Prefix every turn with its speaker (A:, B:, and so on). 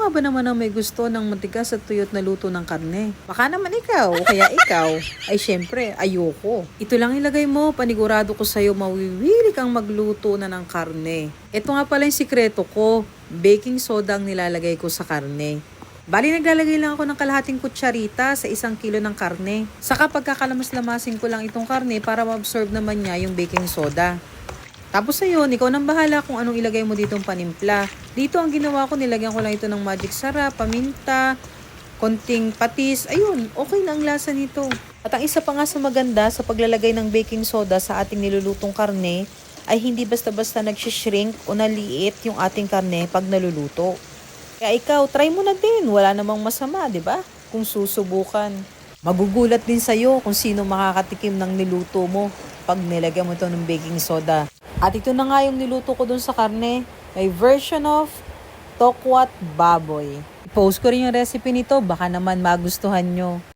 A: nga ba naman ang may gusto ng matigas at tuyot na luto ng karne? Baka naman ikaw, o kaya ikaw. Ay syempre, ayoko. Ito lang ilagay mo, panigurado ko sa'yo mawiwili kang magluto na ng karne. Ito nga pala yung sikreto ko, baking soda ang nilalagay ko sa karne. Bali, naglalagay lang ako ng kalahating kutsarita sa isang kilo ng karne. Saka pagkakalamas-lamasin ko lang itong karne para ma-absorb naman niya yung baking soda. Tapos ayun, ikaw nang bahala kung anong ilagay mo ditong panimpla. Dito ang ginawa ko, nilagyan ko lang ito ng magic sarap, paminta, konting patis. Ayun, okay na ang lasa nito. At ang isa pa nga sa maganda sa paglalagay ng baking soda sa ating nilulutong karne, ay hindi basta-basta nagsishrink o naliit yung ating karne pag naluluto. Kaya ikaw, try mo na din. Wala namang masama, di ba? Kung susubukan. Magugulat din sa'yo kung sino makakatikim ng niluto mo pag nilagyan mo ito ng baking soda. At ito na nga yung niluto ko dun sa karne. May version of tokwat baboy. I-post ko rin yung recipe nito, baka naman magustuhan nyo.